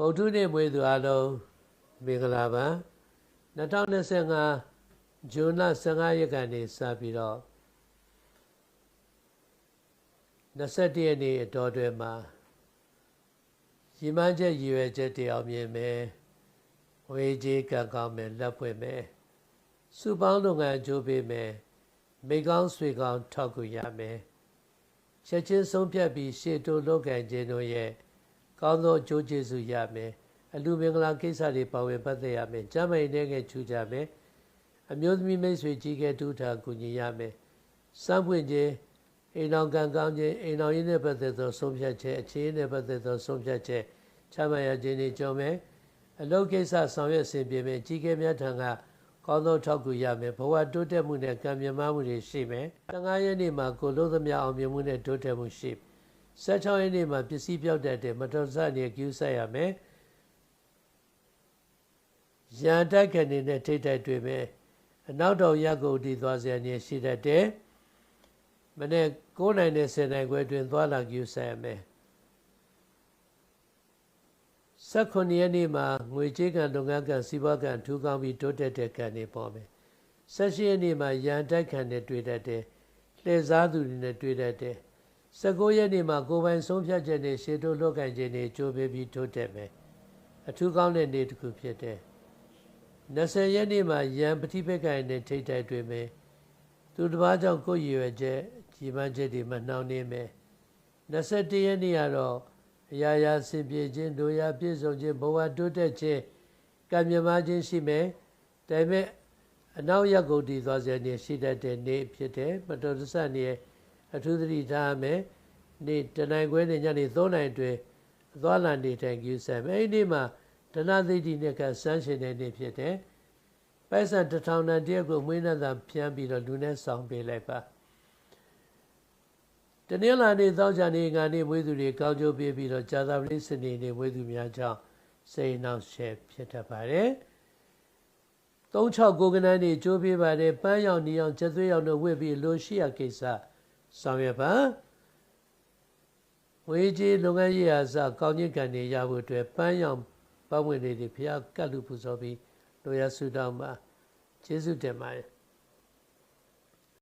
ဗုဒ္ဓနေ့မွေးသူအလုံးမင်္ဂလာပါ2025ဇွန်လ15ရက်ကနေစပြီးတော့21ရက်နေ့အတော်တွင်မှာရည်မှန်းချက်ရည်ရွယ်ချက်တွေအောင်မြင်မယ်ဝေကြီးကံကောင်းမယ်လက်ဖွင့်မယ်စုပေါင်းလုပ်ငန်းအကျိုးပေးမယ်မိကောင်းဆွေကောင်းထောက်ကူရမယ်ချက်ချင်းဆုံးဖြတ်ပြီးရှေ့တိုးလုပ်ကံခြင်းတို့ရဲ့ ကောင်းသောအကျိုးကျေးဇူးရမယ်အလူမင်္ဂလာကိစ္စတွေပါဝင်ပတ်သက်ရမယ်ကျမ်းမာရေးနဲ့ငယ်ချူကြမယ်အမျိုးသမီးမိတ်ဆွေကြီးကဲတူထာကူညီရမယ်စမ်းပွင့်ခြင်းအိမ်တော်ကံကောင်းခြင်းအိမ်တော်ရင်းနဲ့ပတ်သက်သောဆုံးဖြတ်ချက်အခြေအနေနဲ့ပတ်သက်သောဆုံးဖြတ်ချက်ချမှတ်ရခြင်းတွေကြောင့်မယ်အလုပ်ကိစ္စဆောင်ရွက်ဆင်ပြေမယ်ကြီးကဲများထံကကောင်းသောထောက်ကူရမယ်ဘဝတိုးတက်မှုနဲ့ကံမြမမှုတွေရှိမယ်15ရက်နေ့မှာကိုလို့သမျှအောင်မြင်မှုနဲ့တိုးတက်မှုရှိ 16ရက်နေ့မှာပစ္စည်းပြောက်တတ်တဲ့မတော်တဆနေကျူးဆက်ရမယ်ရန်တိုက်ကနေနဲ့ထိတ်တိုက်တွေ့မယ်အနောက်တော်ရက်ကုန်တီသွားစရာနေရှိတတ်တယ်မနေ့9နိုင်နဲ့10နိုင်ခွဲတွင်သွားလာကျူးဆက်ရမယ်18ရက်နေ့မှာငွေကြေးကံလုပ်ငန်းကံစီးပွားကံထူးကောင်းပြီးတိုးတက်တဲ့ကံတွေပေါ်မယ်18ရက်နေ့မှာရန်တိုက်ခံနဲ့တွေ့တတ်တယ်လှည့်စားသူတွေနဲ့တွေ့တတ်တယ် 19ရက်နေ့မှာကိုယ်ပိုင်ဆုံးဖြတ်ချက်နဲ့ရှေ့တိုးလောက်ကင်ခြင်းတွေကြိုးပေးပြီးတိုးတက်မယ်အထူးကောင်းတဲ့နေ့တစ်ခုဖြစ်တယ်20ရက်နေ့မှာရန်ပฏิပက္ခနဲ့ထိတ်တိုက်တွေ့မယ်သူတစ်ပါးကြောင့်ကိုယ်ရည်ရွယ်ချက်ကြီးပန်းချက်တွေမနှောင့်နှေးမယ်21ရက်နေ့ကတော့အရာရာစင်ပြေခြင်းဒုရာပြည့်စုံခြင်းဘဝတိုးတက်ခြင်းကံမြမခြင်းရှိမယ်ဒါပေမဲ့အနောက်ရက်ကုန်တည်သွားစေနေရှိတတ်တဲ့နေ့ဖြစ်တယ်မတော်တဆနေ အထူးသတိထားမယ်နေ့တနိုင်ခွဲနဲ့ညနေ3နိုင်အတွင်းအသွားလာနေထိုင်ကြည့်ဆက်မယ်အဲ့ဒီနေ့မှာဒနာသိတိနဲ့ကစမ်းရှင်တဲ့နေ့ဖြစ်တယ်ပိုက်ဆံတစ်ထောင်တန်တရက်ကိုမွေးနှံသာဖြန်းပြီးတော့လူနဲ့ဆောင်ပေးလိုက်ပါတနင်္လာနေ့သောကြာနေ့ငါနေ့မွေးသူတွေကောင်းကျိုးပေးပြီးတော့ဇာတာပရိစနေနေ့မွေးသူများကြောင့်စိတ်နှောက်ရှက်ဖြစ်တတ်ပါတယ်36ကိုကနန်းနေကြိုးပေးပါတယ်ပန်းရောင်နီအောင်ချက်သွေးရောင်တို့ဝစ်ပြီးလိုရှိရကိစ္စ ဆောင်ရွက်ပါဝေးကြီးလုပ်ငန်းရေးအစကောင်းခြင်းကံတွေရဖို့အတွက်ပန်းရောင်ပတ်ဝန်းတွေဖျားကတ်လူပူဇော်ပြီးလိုရဆုတောင်းပါကျေးဇူးတင်ပါတယ်